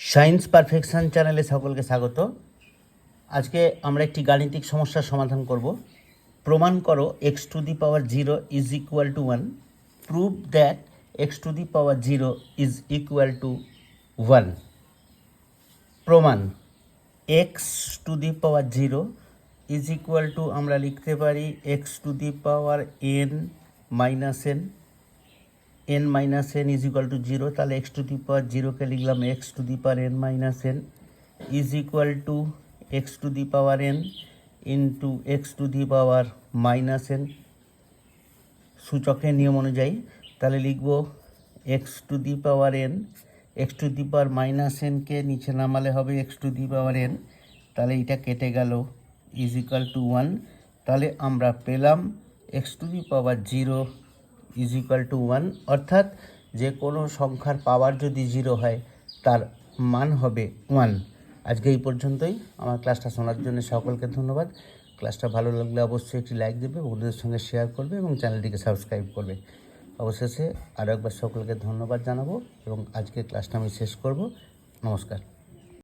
Science perfection চ্যানেলে সকলকে স্বাগত। আজকে আমরা একটি গাণিতিক সমস্যার সমাধান করব। প্রমাণ করো x to the power zero is equal to one prove that x to the power zero is equal to one প্রমাণ x to the power zero is equal to আমরা লিখতে পারি x to the power n minus n n minus n is equal to zero তাহলে x to the power জিরোকে লিখলাম x to the power n minus n is equal to x to the power n into x to the power minus n সূচকের নিয়ম অনুযায়ী। তাহলে লিখব x to the power n x to the power minus NK নিচে নামালে হবে x to the power n তাহলে এটা কেটে গেল ইজ ইকাল টু ওয়ান তাহলে আমরা পেলাম x to the power zero is equal to one অর্থাৎ যে কোনো সংখ্যার পাওয়ার যদি জিরো হয়, তার মান হবে ওয়ান আজকে এই পর্যন্তই। আমার ক্লাসটা শোনার জন্য সকলকে ধন্যবাদ। ক্লাসটা ভালো লাগলে অবশ্যই একটি লাইক দেবে, বন্ধুদের সঙ্গে শেয়ার করবে এবং চ্যানেলটিকে সাবস্ক্রাইব করবে। অবশেষে আরও একবার সকলকে ধন্যবাদ জানাব এবং আজকের ক্লাসটা আমি শেষ করব। নমস্কার।